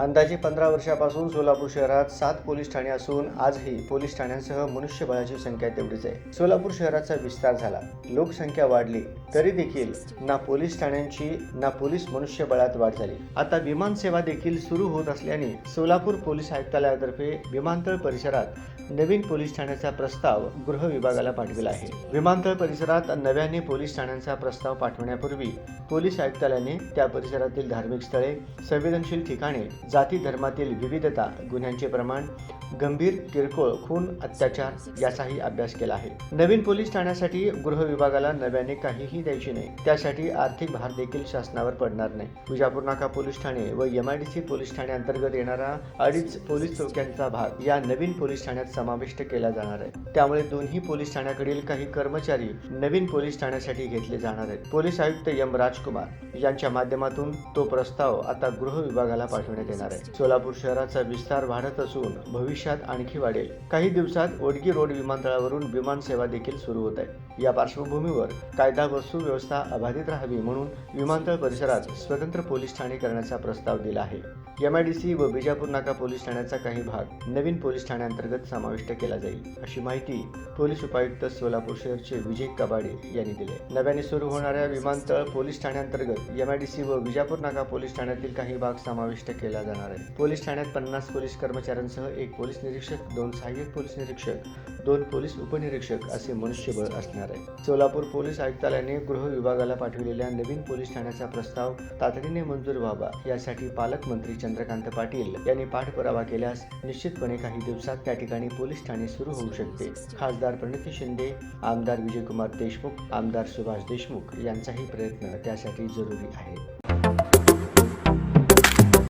अंदाजे पंधरा वर्षापासून सोलापूर शहरात सात पोलीस ठाणे असून आजही पोलीस ठाण्यांसह मनुष्यबळाची संख्या तेवढीच आहे. सोलापूर शहराचा विस्तार झाला. लोकसंख्या वाढली. तरी देखील ना पोलीस ठाण्यांची ना पोलीस मनुष्यबळात वाढ झाली. आता विमान सेवा देखील सुरू होत असल्याने सोलापूर पोलीस आयुक्तालयातर्फे विमानतळ परिसरात नवीन पोलीस ठाण्याचा प्रस्ताव गृह विभागाला पाठविला आहे. विमानतळ परिसरात नव्याने पोलीस ठाण्यांचा प्रस्ताव पाठवण्यापूर्वी पोलीस आयुक्तालयाने त्या परिसरातील धार्मिक स्थळे संवेदनशील ठिकाणे जाती धर्मातील विविधता गुन्ह्यांचे प्रमाण गंभीर किरकोळ खून अत्याचार याचाही अभ्यास केला आहे. नवीन पोलीस ठाण्यासाठी गृह विभागाला नव्याने काहीही द्यायची नाही. त्यासाठी आर्थिक भार देखील शासनावर पडणार नाही. विजापूर नाका पोलीस ठाणे व एमआयडीसी पोलीस ठाणे अंतर्गत येणारा अडीच पोलीस चौक्यांचा भाग या नवीन पोलीस ठाण्यात समाविष्ट केला जाणार आहे. त्यामुळे दोन्ही पोलीस ठाण्याकडील काही कर्मचारी नवीन पोलीस ठाण्यासाठी घेतले जाणार आहेत. पोलीस आयुक्त एम राजकुमार यांच्या माध्यमातून तो प्रस्ताव आता गृह विभागाला पाठवण्यात येणार आहे. सोलापूर शहराचा विस्तार वाढत असून भविष्यात आणखी वाढेल. काही दिवसात ओडगी रोड विमानतळावरून विमान सेवा देखील सुरू होत आहे. या पार्श्वभूमीवर कायदा व सुव्यवस्था अबाधित राहावी म्हणून विमानतळ परिसरात स्वतंत्र पोलीस ठाणे करण्याचा प्रस्ताव दिला आहे. एमआयडीसी व बिजापूर नाका पोलीस ठाण्याचा काही भाग नवीन पोलीस ठाण्याअंतर्गत समाविष्ट केला जाईल अशी माहिती पोलीस उपायुक्त सोलापूर शहरचे विजय कबाडे यांनी दिले नव्याने सुरू होणाऱ्या विमानतळ पोलीस ठाण्याअंतर्गत एमआयडीसी व विजापूर नाका पोलीस ठाण्यातील काही भाग समाविष्ट केला जाणार आहे. पोलीस ठाण्यात पन्नास पोलीस कर्मचाऱ्यांसह एक पोलीस निरीक्षक दोन सहाय्यक पोलीस निरीक्षक दोन पोलीस उपनिरीक्षक असे मनुष्यबळ असणार आहे. सोलापूर पोलीस आयुक्तालयाने गृह विभागाला पाठविलेल्या नवीन पोलीस ठाण्याचा प्रस्ताव तातडीने मंजूर व्हावा यासाठी पालकमंत्री चंद्रकांत पाटील यांनी पाठपुरावा केल्यास निश्चितपणे काही दिवसात त्या ठिकाणी पोलीस ठाणे सुरू होऊ शकते. खासदार प्रणिती शिंदे आमदार विजयकुमार देशमुख आमदार सुभाष देशमुख यांचाही प्रयत्न त्यासाठी जरुरी आहे.